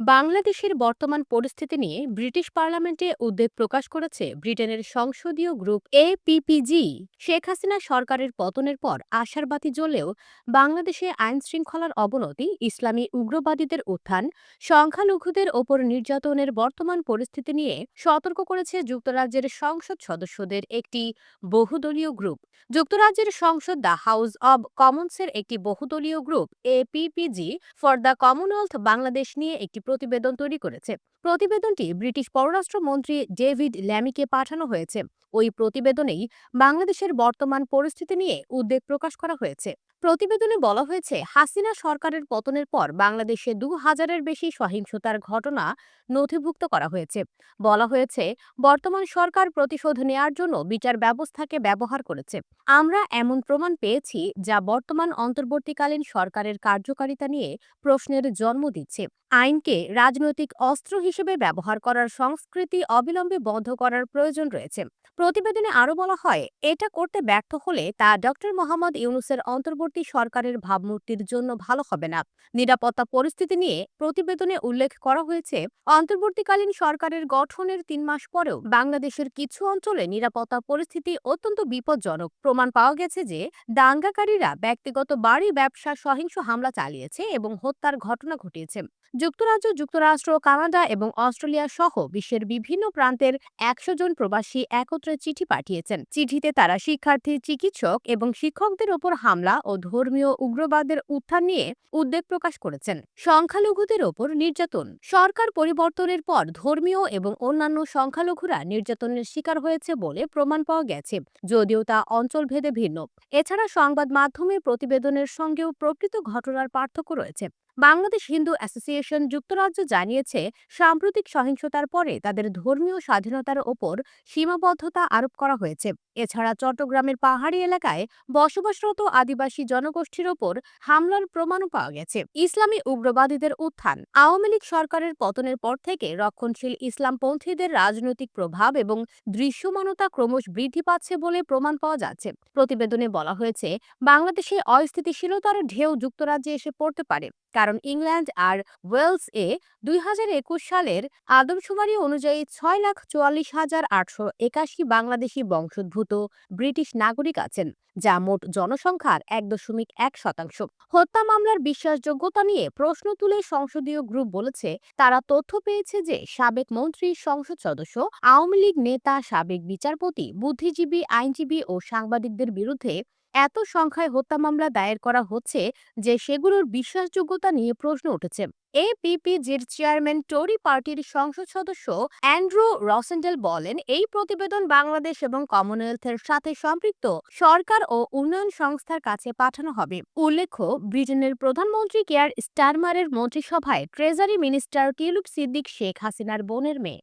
বাংলাদেশের বর্তমান পরিস্থিতি নিয়ে ব্রিটিশ পার্লামেন্টে উদ্বেগ প্রকাশ করেছে ব্রিটেনের সংসদীয় গ্রুপ এপিপিজি শেখ হাসিনা সরকারের পতনের পর আশার বাতি জ্বললেও বাংলাদেশে আইন শৃঙ্খলার অবনতি, ইসলামী উগ্রবাদীদের উত্থান, সংখ্যালঘুদের ওপর নির্যাতনের বর্তমান পরিস্থিতি নিয়ে সতর্ক করেছে যুক্তরাজ্যের সংসদ সদস্যদের একটি বহুদলীয় গ্রুপ। যুক্তরাজ্যের সংসদ দ্য হাউস অব কমন্সের একটি বহুদলীয় group APPG for the Commonwealth Bangladesh নিয়ে একটি প্রতিবেদন তৈরি করেছে। প্রতিবেদনটি ব্রিটিশ পররাষ্ট্রমন্ত্রী ডেভিড ল্যামিকে পাঠানো হয়েছে। ওই প্রতিবেদনেই বাংলাদেশের বর্তমান পরিস্থিতি নিয়ে উদ্বেগ প্রকাশ করা হয়েছে। প্রতিবেদনে বলা হয়েছে, হাসিনা সরকারের পতনের পর বাংলাদেশে দু হাজারের বেশি সহিংসতার ঘটনা নথিভুক্ত করা হয়েছে। বলা হয়েছে, বর্তমান সরকার প্রতিশোধ নেয়ার জন্য বিচার ব্যবস্থাকে ব্যবহার করেছে। আমরা এমন প্রমাণ পেয়েছি যা বর্তমান অন্তর্বর্তীকালীন সরকারের কার্যকারিতা নিয়ে প্রশ্নের জন্ম দিচ্ছে। আইনকে রাজনৈতিক অস্ত্র হিসেবে ব্যবহার করার সংস্কৃতি অবিলম্বে বন্ধ করার প্রয়োজন রয়েছে। প্রতিবেদনে আরও বলা হয়, এটা করতে ব্যর্থ হলে তা ডক্টর মোহাম্মদ ইউনুসের অন্তর্বর্তী সরকারের ভাবমূর্তির জন্য ভালো হবে না। নিরাপত্তা পরিস্থিতি নিয়ে প্রতিবেদনে উল্লেখ করা হয়েছে, অন্তর্বর্তীকালীন সরকারের গঠনের তিন মাস পরেও বাংলাদেশের কিছু অঞ্চলে নিরাপত্তা পরিস্থিতি অত্যন্ত বিপজ্জনক। প্রমাণ পাওয়া গেছে যে, দাঙ্গাকারীরা ব্যক্তিগত বাড়ি, ব্যবসা, সহিংস হামলা চালিয়েছে এবং হত্যার ঘটনা ঘটিয়েছে। যুক্তরাজ্য যুক্তরাষ্ট্র, কানাডা এবং অস্ট্রেলিয়া সহ বিশ্বের বিভিন্ন প্রান্তের একশো জন প্রবাসী একত্রে চিঠি পাঠিয়েছেন। চিঠিতে তারা শিক্ষার্থী, চিকিৎসক এবং শিক্ষকদের ওপর হামলা ও ধর্মীয় উগ্রবাদের উত্থান নিয়ে উদ্বেগ প্রকাশ করেছেন। সংখ্যালঘুদের ওপর নির্যাতন। সরকার পরিবর্তনের পর ধর্মীয় এবং অন্যান্য সংখ্যালঘুরা নির্যাতনের শিকার হয়েছে বলে প্রমাণ পাওয়া গেছে, যদিও তা অঞ্চলভেদে ভিন্ন। এছাড়া সংবাদ মাধ্যমের প্রতিবেদনের সঙ্গেও প্রকৃত ঘটনার পার্থক্য রয়েছে। বাংলাদেশ হিন্দু অ্যাসোসিয়েশন যুক্তরাজ্য জানিয়েছে, সাম্প্রতিক সহিংসতার পরে তাদের ধর্মীয় স্বাধীনতার ওপর সীমাবদ্ধতা আরোপ করা হয়েছে। এছাড়া চট্টগ্রামের পাহাড়ি এলাকায় বসবাসরত আদিবাসী জনগোষ্ঠীর ওপর হামলার প্রমাণও পাওয়া গেছে। ইসলামী উগ্রবাদীদের উত্থান, আওয়ামী লীগ সরকারের পতনের পর থেকে রক্ষণশীল ইসলামপন্থীদের রাজনৈতিক প্রভাব এবং দৃশ্যমানতা ক্রমশ বৃদ্ধি পাচ্ছে বলে প্রমাণ পাওয়া যাচ্ছে। প্রতিবেদনে বলা হয়েছে, বাংলাদেশে অস্থিতিশীলতার ঢেউ যুক্তরাজ্যে এসে পড়তে পারে। কারণ ইংল্যান্ড আর ওয়েলস এ দুই হাজার একুশ সালের আদমশুমারি অনুযায়ী ছয় লাখ চুয়াল্লিশ হাজার আটশো একাশি বাংলাদেশি বংশোদ্ভূত ব্রিটিশ নাগরিক আছেন, যা মোট জনসংখ্যার এক দশমিক এক শতাংশ। হত্যা মামলার বিশ্বাসযোগ্যতা নিয়ে প্রশ্ন তুলে সংসদীয় গ্রুপ বলেছে, তারা তথ্য পেয়েছে যে সাবেক মন্ত্রী, সংসদ সদস্য, আওয়ামী লীগ নেতা, সাবেক বিচারপতি, বুদ্ধিজীবী, আইনজীবী ও সাংবাদিকদের বিরুদ্ধে এত সংখ্যায় হত্যা মামলা দায়ের করা হচ্ছে যে সেগুলোর বিশ্বাসযোগ্যতা নিয়ে প্রশ্ন উঠেছে। এপিপিজির চেয়ারম্যান টোরি পার্টির সংসদ সদস্য অ্যান্ড্রু রসেন্ডেল বলেন, এই প্রতিবেদন বাংলাদেশ এবং কমনওয়েলথের সাথে সম্পৃক্ত। সরকার ও উন্নয়ন সংস্থার কাছে পাঠানো হবে। উল্লেখ্য, ব্রিটেনের প্রধানমন্ত্রী কেয়ার স্টারমারের মন্ত্রিসভায় treasury minister Tulip Siddiq Sheikh হাসিনার বোনের মেয়ে।